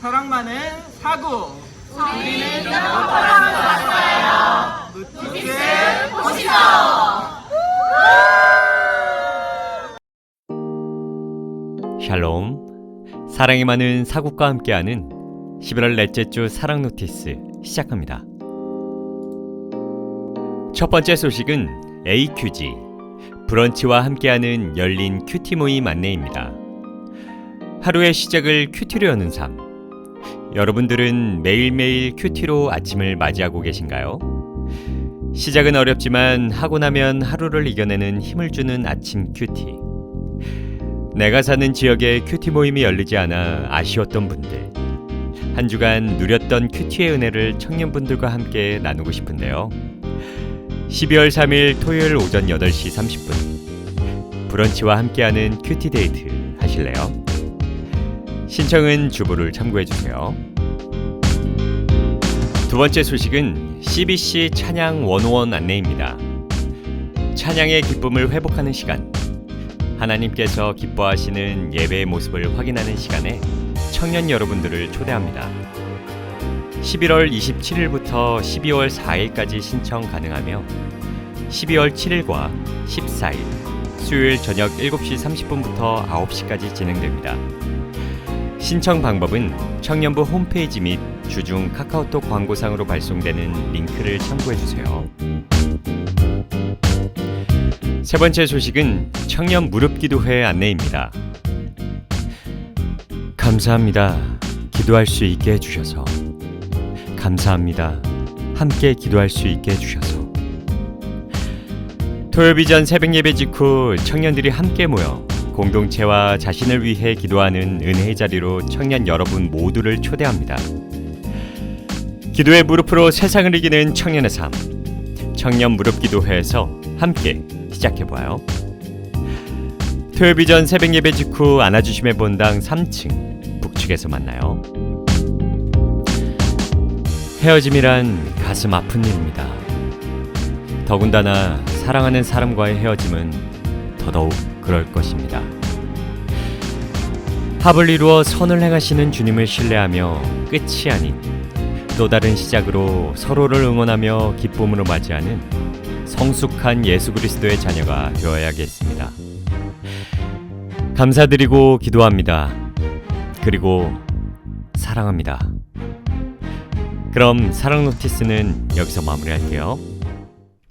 사랑만은 사고. 우리는 영어라는 왔어요. 노티스 샬롬. 사랑이 많은 사국과 함께하는 11월 넷째 주 사랑 노티스 시작합니다. 첫 번째 소식은 AQG 브런치와 함께하는 열린 큐티 모임 안내입니다. 하루의 시작을 큐티로 여는 삶. 여러분들은 매일매일 큐티로 아침을 맞이하고 계신가요? 시작은 어렵지만 하고 나면 하루를 이겨내는 힘을 주는 아침 큐티. 내가 사는 지역에 큐티 모임이 열리지 않아 아쉬웠던 분들. 한 주간 누렸던 큐티의 은혜를 청년분들과 함께 나누고 싶은데요. 12월 3일 토요일 오전 8시 30분. 브런치와 함께하는 큐티 데이트 하실래요? 신청은 주보를 참고해 주세요. 두 번째 소식은 CBC 찬양 101 안내입니다. 찬양의 기쁨을 회복하는 시간. 하나님께서 기뻐하시는 예배의 모습을 확인하는 시간에 청년 여러분들을 초대합니다. 11월 27일부터 12월 4일까지 신청 가능하며 12월 7일과 14일 수요일 저녁 7시 30분부터 9시까지 진행됩니다. 신청 방법은 청년부 홈페이지 및 주중 카카오톡 광고상으로 발송되는 링크를 참고해 주세요. 세 번째 소식은 청년 무릎 기도회 안내입니다. 감사합니다. 기도할 수 있게 해주셔서. 감사합니다. 함께 기도할 수 있게 해주셔서. 토요 비전 새벽 예배 직후 청년들이 함께 모여 공동체와 자신을 위해 기도하는 은혜의 자리로 청년 여러분 모두를 초대합니다. 기도의 무릎으로 세상을 이기는 청년의 삶. 청년 무릎 기도회에서 함께 시작해 봐요. 토요 비전 새벽 예배 직후 안아주심의 본당 3층 북측에서 만나요. 헤어짐이란 가슴 아픈 일입니다. 더군다나 사랑하는 사람과의 헤어짐은 더더욱 그럴 것입니다. 합을 이루어 선을 행하시는 주님을 신뢰하며 끝이 아닌 또 다른 시작으로 서로를 응원하며 기쁨으로 맞이하는 성숙한 예수 그리스도의 자녀가 되어야겠습니다. 감사드리고 기도합니다. 그리고 사랑합니다. 그럼 사랑 노티스는 여기서 마무리할게요.